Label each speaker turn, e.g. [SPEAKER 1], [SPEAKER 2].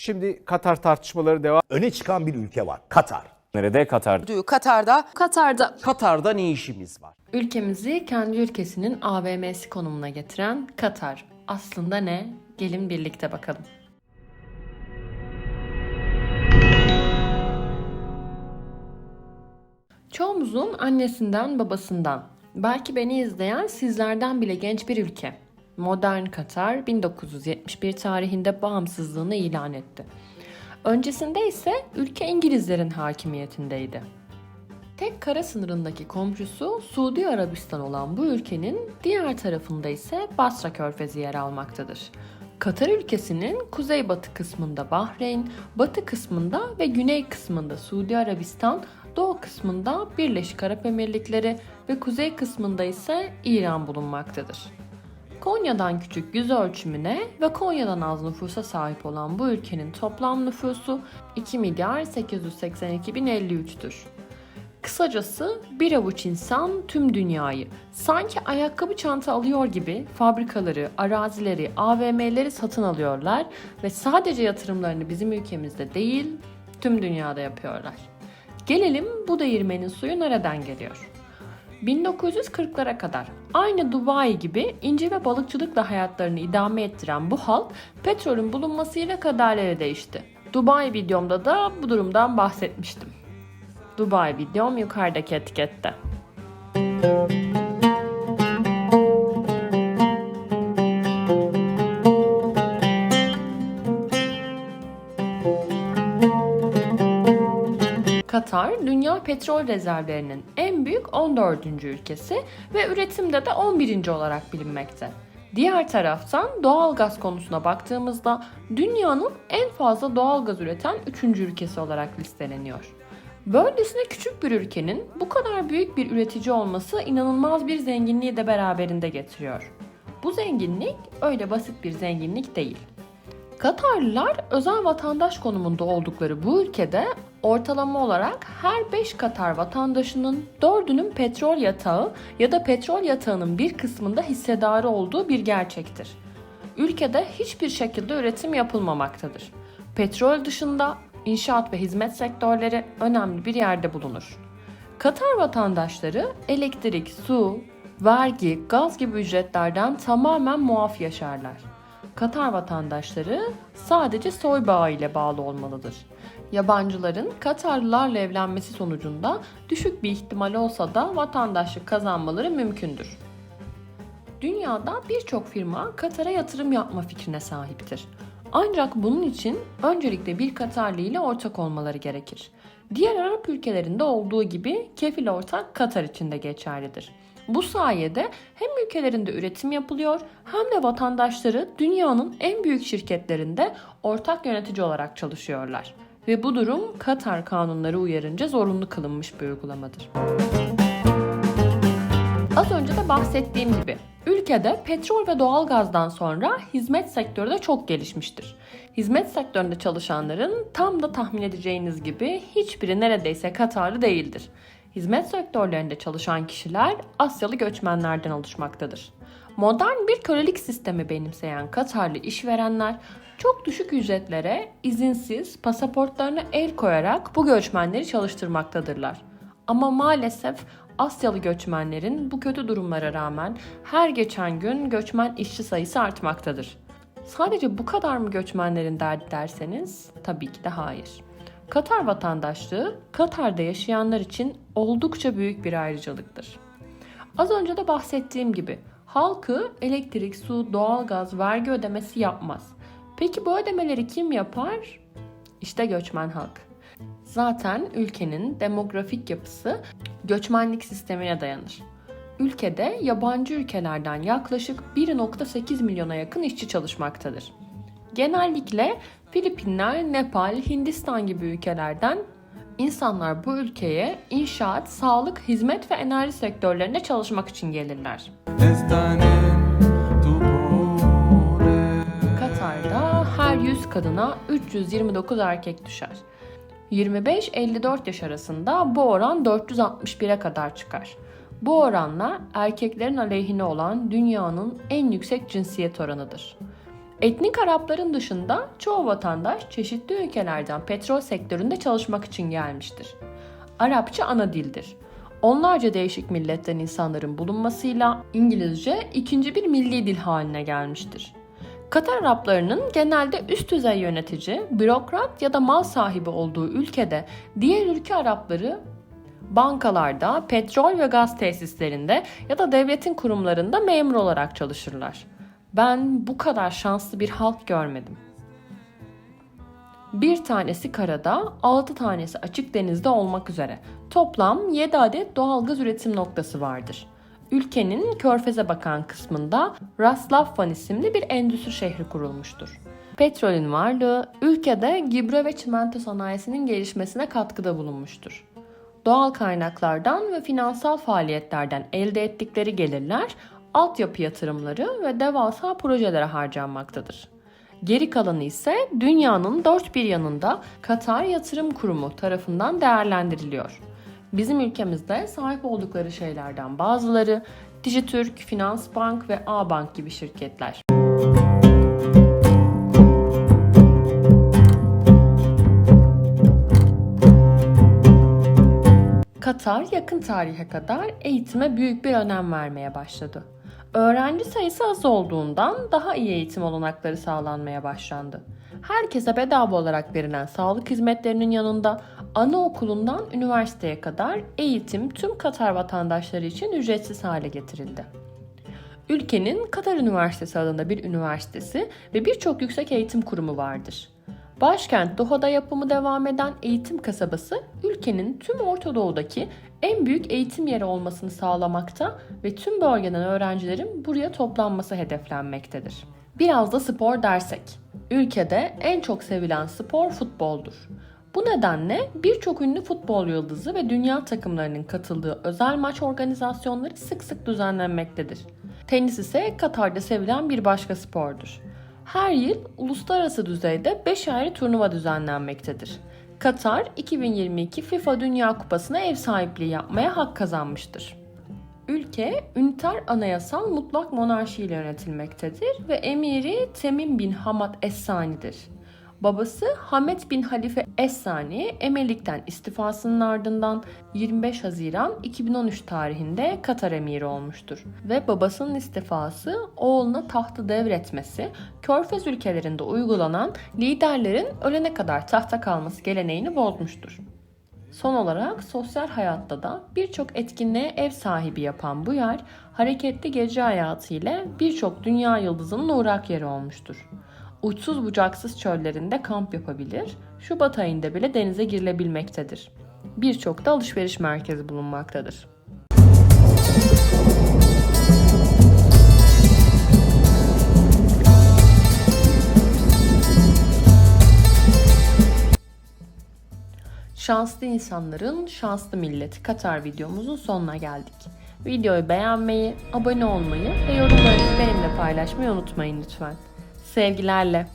[SPEAKER 1] Şimdi Katar tartışmaları devam.
[SPEAKER 2] Öne çıkan bir ülke var. Katar.
[SPEAKER 1] Nerede Katar?
[SPEAKER 3] Katar'da
[SPEAKER 4] Katar'da
[SPEAKER 1] Katar'da ne işimiz var?
[SPEAKER 4] ülkemizi kendi ülkesinin AVM'si konumuna getiren Katar. Aslında ne? Gelin birlikte bakalım. Çoğumuzun annesinden babasından, belki beni izleyen sizlerden bile genç bir ülke. Modern Katar 1971 tarihinde bağımsızlığını ilan etti. Öncesinde ise ülke İngilizlerin hakimiyetindeydi. Tek kara sınırındaki komşusu Suudi Arabistan olan bu ülkenin diğer tarafında ise Basra Körfezi yer almaktadır. Katar ülkesinin kuzeybatı kısmında Bahreyn, batı kısmında ve güney kısmında Suudi Arabistan, doğu kısmında Birleşik Arap Emirlikleri ve kuzey kısmında ise İran bulunmaktadır. Konya'dan küçük yüz ölçümüne ve Konya'dan az nüfusa sahip olan bu ülkenin toplam nüfusu 2 milyar 882 bin 53'tür. Kısacası bir avuç insan tüm dünyayı sanki ayakkabı çanta alıyor gibi fabrikaları, arazileri, AVM'leri satın alıyorlar ve sadece yatırımlarını bizim ülkemizde değil tüm dünyada yapıyorlar. Gelelim bu değirmenin suyu nereden geliyor? 1940'lara kadar aynı Dubai gibi ince ve balıkçılıkla hayatlarını idame ettiren bu halk petrolün bulunmasıyla kaderleri değişti. Dubai videomda da bu durumdan bahsetmiştim. Dubai videom yukarıdaki etikette. Katar, dünya petrol rezervlerinin en büyük 14. ülkesi ve üretimde de 11. olarak bilinmekte. Diğer taraftan doğal gaz konusuna baktığımızda dünyanın en fazla doğal gaz üreten 3. ülkesi olarak listeleniyor. Böylesine küçük bir ülkenin bu kadar büyük bir üretici olması inanılmaz bir zenginliği de beraberinde getiriyor. Bu zenginlik öyle basit bir zenginlik değil. Katarlılar özel vatandaş konumunda oldukları bu ülkede ortalama olarak her 5 Katar vatandaşının 4'ünün petrol yatağı ya da petrol yatağının bir kısmında hissedarı olduğu bir gerçektir. Ülkede hiçbir şekilde üretim yapılmamaktadır. Petrol dışında inşaat ve hizmet sektörleri önemli bir yerde bulunur. Katar vatandaşları elektrik, su, vergi, gaz gibi ücretlerden tamamen muaf yaşarlar. Katar vatandaşları sadece soy bağı ile bağlı olmalıdır. Yabancıların Katarlılarla evlenmesi sonucunda düşük bir ihtimal olsa da vatandaşlık kazanmaları mümkündür. Dünyada birçok firma Katar'a yatırım yapma fikrine sahiptir. Ancak bunun için öncelikle bir Katarlı ile ortak olmaları gerekir. Diğer Arap ülkelerinde olduğu gibi kefil ortak Katar için de geçerlidir. Bu sayede hem ülkelerinde üretim yapılıyor hem de vatandaşları dünyanın en büyük şirketlerinde ortak yönetici olarak çalışıyorlar. Ve bu durum Katar kanunları uyarınca zorunlu kılınmış bir uygulamadır. Az önce de bahsettiğim gibi ülkede petrol ve doğalgazdan sonra hizmet sektörü de çok gelişmiştir. Hizmet sektöründe çalışanların tam da tahmin edeceğiniz gibi hiçbiri neredeyse Katarlı değildir. Hizmet sektörlerinde çalışan kişiler Asyalı göçmenlerden oluşmaktadır. Modern bir kölelik sistemi benimseyen Katarlı işverenler çok düşük ücretlere izinsiz pasaportlarına el koyarak bu göçmenleri çalıştırmaktadırlar. Ama maalesef Asyalı göçmenlerin bu kötü durumlara rağmen her geçen gün göçmen işçi sayısı artmaktadır. Sadece bu kadar mı göçmenlerin derdi derseniz tabii ki de hayır. Katar vatandaşlığı Katar'da yaşayanlar için oldukça büyük bir ayrıcalıktır. Az önce de bahsettiğim gibi halkı elektrik, su, doğalgaz, vergi ödemesi yapmaz. Peki bu ödemeleri kim yapar? İşte göçmen halk. Zaten ülkenin demografik yapısı göçmenlik sistemine dayanır. Ülkede yabancı ülkelerden yaklaşık 1.8 milyona yakın işçi çalışmaktadır. Genellikle Filipinler, Nepal, Hindistan gibi ülkelerden insanlar bu ülkeye inşaat, sağlık, hizmet ve enerji sektörlerinde çalışmak için gelirler. Katar'da her 100 kadına 329 erkek düşer. 25-54 yaş arasında bu oran 461'e kadar çıkar. Bu oranla erkeklerin aleyhine olan dünyanın en yüksek cinsiyet oranıdır. Etnik Arapların dışında çoğu vatandaş çeşitli ülkelerden petrol sektöründe çalışmak için gelmiştir. Arapça ana dildir. Onlarca değişik milletten insanların bulunmasıyla İngilizce ikinci bir milli dil haline gelmiştir. Katar Araplarının genelde üst düzey yönetici, bürokrat ya da mal sahibi olduğu ülkede diğer ülke Arapları bankalarda, petrol ve gaz tesislerinde ya da devletin kurumlarında memur olarak çalışırlar. Ben bu kadar şanslı bir halk görmedim. Bir tanesi karada, 6 tanesi açık denizde olmak üzere. Toplam 7 adet doğalgaz üretim noktası vardır. Ülkenin körfeze bakan kısmında Ras Laffan isimli bir endüstri şehri kurulmuştur. Petrolün varlığı ülkede gübre ve çimento sanayisinin gelişmesine katkıda bulunmuştur. Doğal kaynaklardan ve finansal faaliyetlerden elde ettikleri gelirler altyapı yatırımları ve devasa projelere harcanmaktadır. Geri kalanı ise dünyanın dört bir yanında Katar Yatırım Kurumu tarafından değerlendiriliyor. Bizim ülkemizde sahip oldukları şeylerden bazıları Dijitürk, Finansbank ve A-Bank gibi şirketler. Katar yakın tarihe kadar eğitime büyük bir önem vermeye başladı. Öğrenci sayısı az olduğundan daha iyi eğitim olanakları sağlanmaya başlandı. Herkese bedava olarak verilen sağlık hizmetlerinin yanında anaokulundan üniversiteye kadar eğitim tüm Katar vatandaşları için ücretsiz hale getirildi. Ülkenin Katar Üniversitesi adında bir üniversitesi ve birçok yüksek eğitim kurumu vardır. Başkent Doha'da yapımı devam eden eğitim kasabası ülkenin tüm Orta Doğu'daki en büyük eğitim yeri olmasını sağlamakta ve tüm bölgeden öğrencilerin buraya toplanması hedeflenmektedir. Biraz da spor dersek. Ülkede en çok sevilen spor futboldur. Bu nedenle birçok ünlü futbol yıldızı ve dünya takımlarının katıldığı özel maç organizasyonları sık sık düzenlenmektedir. Tenis ise Katar'da sevilen bir başka spordur. Her yıl uluslararası düzeyde 5 ayrı turnuva düzenlenmektedir. Katar 2022 FIFA Dünya Kupası'na ev sahipliği yapmaya hak kazanmıştır. Ülke üniter anayasal mutlak monarşi ile yönetilmektedir ve emiri Temim bin Hamad Es-Sani'dir. Babası Hamed bin Halife Es-Sani emelikten istifasının ardından 25 Haziran 2013 tarihinde Katar emiri olmuştur. Ve babasının istifası oğluna tahtı devretmesi, Körfez ülkelerinde uygulanan liderlerin ölene kadar tahta kalması geleneğini bozmuştur. Son olarak sosyal hayatta da birçok etkinliğe ev sahibi yapan bu yer hareketli gece hayatı ile birçok dünya yıldızının uğrak yeri olmuştur. Uçsuz bucaksız çöllerinde kamp yapabilir, Şubat ayında bile denize girilebilmektedir. Birçok da alışveriş merkezi bulunmaktadır. Şanslı insanların şanslı milleti Katar videomuzun sonuna geldik. Videoyu beğenmeyi, abone olmayı ve yorumlarınızı benimle paylaşmayı unutmayın lütfen. Sevgilerle.